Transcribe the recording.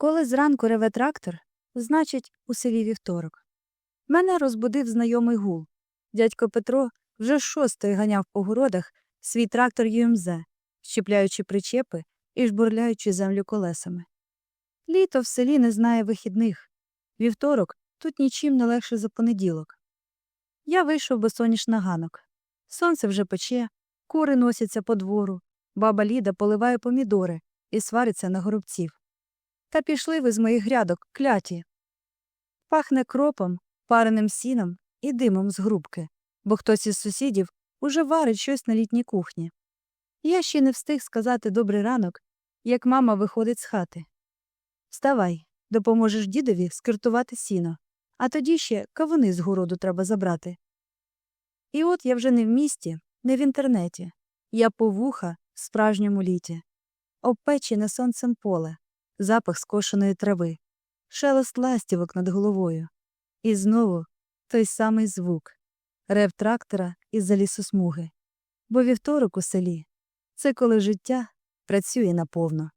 Коли зранку реве трактор, значить, у селі вівторок. Мене розбудив знайомий гул. Дядько Петро вже шостої ганяв по городах свій трактор ЮМЗ, щіпляючи причепи і жбурляючи землю колесами. Літо в селі не знає вихідних. Вівторок тут нічим не легше за понеділок. Я вийшов босоніж на ганок. Сонце вже пече, кури носяться по двору, баба Ліда поливає помідори і свариться на горобців. Та пішли ви з моїх грядок, кляті. Пахне кропом, пареним сіном і димом з грубки, бо хтось із сусідів уже варить щось на літній кухні. Я ще не встиг сказати добрий ранок, як мама виходить з хати. Вставай, допоможеш дідові скиртувати сіно, а тоді ще кавуни з городу треба забрати. І от я вже не в місті, не в інтернеті. Я по вуха в справжньому літі. Обпечене сонцем поле, запах скошеної трави, шелест ластівок над головою. І знову той самий звук рев трактора із-за лісосмуги. Бо вівторок у селі це коли життя працює наповно.